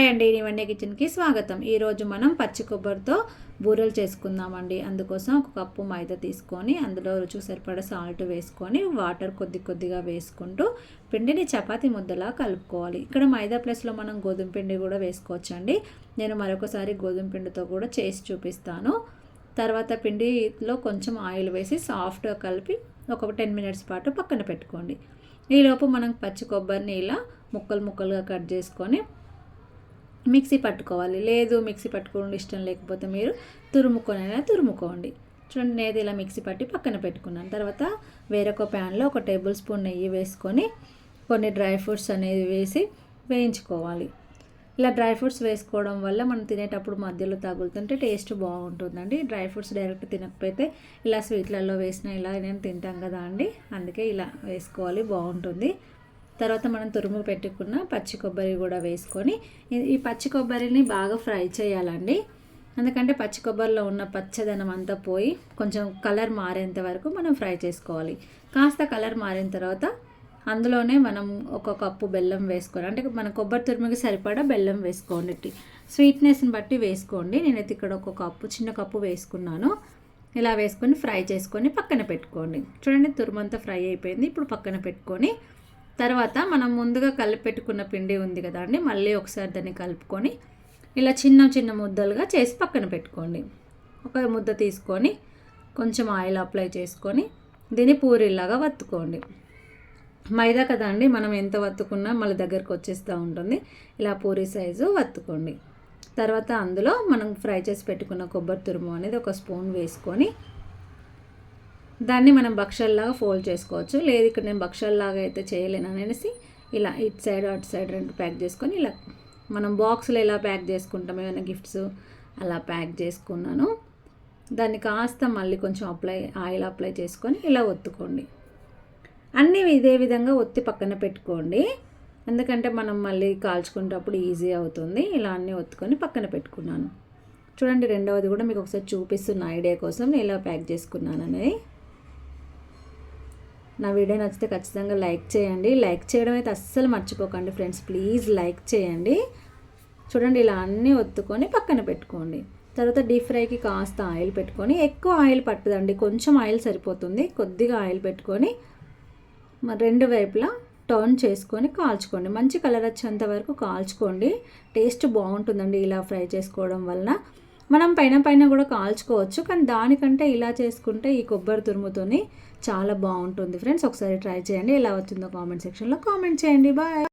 Hi అండి నివన్య కిచెన్కి స్వాగతం. ఈరోజు మనం పచ్చి కొబ్బరితో బూరెలు చేసుకుందామండి. అందుకోసం ఒక కప్పు మైదా తీసుకొని అందులో రుచికి సరిపడా సాల్ట్ వేసుకొని వాటర్ కొద్ది కొద్దిగా వేసుకుంటూ పిండిని చపాతి ముద్దలా కలుపుకోవాలి. ఇక్కడ మైదా ప్లస్లో మనం గోధుమ పిండి కూడా వేసుకోవచ్చండి. నేను మరొకసారి గోధుమ పిండితో కూడా చేసి చూపిస్తాను. తర్వాత పిండిలో కొంచెం ఆయిల్ వేసి సాఫ్ట్గా కలిపి ఒక టెన్ మినిట్స్ పాటు పక్కన పెట్టుకోండి. ఈలోపు మనం పచ్చి కొబ్బరిని ఇలా ముక్కలు ముక్కలుగా కట్ చేసుకొని మిక్సీ పట్టుకోవాలి. లేదు మిక్సీ పట్టుకోవడం ఇష్టం లేకపోతే మీరు తురుముకొనైనా తురుముకోండి. చూడండి నేను ఇలా మిక్సీ పట్టి పక్కన పెట్టుకున్నాను. తర్వాత వేరొక ప్యాన్లో ఒక టేబుల్ స్పూన్ నెయ్యి వేసుకొని కొన్ని డ్రై ఫ్రూట్స్ అనేది వేసి వేయించుకోవాలి. ఇలా డ్రై ఫ్రూట్స్ వేసుకోవడం వల్ల మనం తినేటప్పుడు మధ్యలో తగులుతుంటే టేస్ట్ బాగుంటుందండి. డ్రై ఫ్రూట్స్ డైరెక్ట్ తినకపోతే ఇలా స్వీట్లలో వేసిన ఇలా నేను తింటాం కదా అండి. అందుకే ఇలా వేసుకోవాలి బాగుంటుంది. తర్వాత మనం తురుము పెట్టుకున్న పచ్చి కొబ్బరి కూడా వేసుకొని ఈ పచ్చి కొబ్బరిని బాగా ఫ్రై చేయాలండి. ఎందుకంటే పచ్చి కొబ్బరిలో ఉన్న పచ్చదనం అంతా పోయి కొంచెం కలర్ మారేంత వరకు మనం ఫ్రై చేసుకోవాలి. కాస్త కలర్ మారిన తర్వాత అందులోనే మనం ఒక కప్పు బెల్లం వేసుకోవాలి. అంటే మన కొబ్బరి తురుముకి సరిపడా బెల్లం వేసుకోండి. స్వీట్నెస్ని బట్టి వేసుకోండి. నేనైతే ఇక్కడ ఒక కప్పు చిన్న కప్పు వేసుకున్నాను. ఇలా వేసుకొని ఫ్రై చేసుకొని పక్కన పెట్టుకోండి. చూడండి తురుమంతా ఫ్రై అయిపోయింది. ఇప్పుడు పక్కన పెట్టుకొని తర్వాత మనం ముందుగా కలిపి పెట్టుకున్న పిండి ఉంది కదా అండి మళ్ళీ ఒకసారి దాన్ని కలుపుకొని ఇలా చిన్న చిన్న ముద్దలుగా చేసి పక్కన పెట్టుకోండి. ఒక ముద్ద తీసుకొని కొంచెం ఆయిల్ అప్లై చేసుకొని దీన్ని పూరిలాగా వత్తుకోండి. మైదా కదా అండి మనం ఎంత వత్తుకున్నా మళ్ళీ దగ్గరకు వచ్చేస్తూ ఉంటుంది. ఇలా పూరి సైజు వత్తుకోండి. తర్వాత అందులో మనం ఫ్రై చేసి పెట్టుకున్న కొబ్బరి తురుము అనేది ఒక స్పూన్ వేసుకొని దాన్ని మనం బక్షల్లాగా ఫోల్డ్ చేసుకోవచ్చు. లేదు ఇక్కడ నేను బక్షల్లాగా అయితే చేయలేను అనేసి ఇలా ఇటు సైడ్ అటు సైడ్ రెండు ప్యాక్ చేసుకొని ఇలా మనం బాక్స్లో ఎలా ప్యాక్ చేసుకుంటాం ఏమైనా గిఫ్ట్స్ అలా ప్యాక్ చేసుకున్నాను. దాన్ని కాస్త మళ్ళీ కొంచెం అప్లై ఆయిల్ అప్లై చేసుకొని ఇలా ఒత్తుకోండి. అన్నీ ఇదే విధంగా ఒత్తి పక్కన పెట్టుకోండి. ఎందుకంటే మనం మళ్ళీ కాల్చుకునేటప్పుడు ఈజీ అవుతుంది. ఇలా అన్నీ ఒత్తుకొని పక్కన పెట్టుకున్నాను. చూడండి రెండవది కూడా మీకు ఒకసారి చూపిస్తున్న ఐడియా కోసం నేను ఇలా ప్యాక్ చేసుకున్నాను అనేది. నా వీడియో నచ్చితే ఖచ్చితంగా లైక్ చేయండి. లైక్ చేయడం అయితే అస్సలు మర్చిపోకండి ఫ్రెండ్స్. ప్లీజ్ లైక్ చేయండి. చూడండి ఇలా అన్నీ ఒత్తుకొని పక్కన పెట్టుకోండి. తర్వాత డీప్ ఫ్రైకి కాస్త ఆయిల్ పెట్టుకొని ఎక్కువ ఆయిల్ పట్టదండి. కొంచెం ఆయిల్ సరిపోతుంది. కొద్దిగా ఆయిల్ పెట్టుకొని రెండు వైపులా టర్న్ చేసుకొని కాల్చుకోండి. మంచి కలర్ వచ్చేంత వరకు కాల్చుకోండి. టేస్ట్ బాగుంటుందండి ఇలా ఫ్రై చేసుకోవడం వలన. మనం పైన పైన కూడా కాల్చుకోవచ్చు కానీ దానికంటే ఇలా చేసుకుంటే ఈ కొబ్బరి తురుముతోని చాలా బాగుంటుంది. ఫ్రెండ్స్ ఒకసారి ట్రై చేయండి. ఎలా వచ్చిందో కామెంట్ సెక్షన్లో కామెంట్ చేయండి. బాయ్.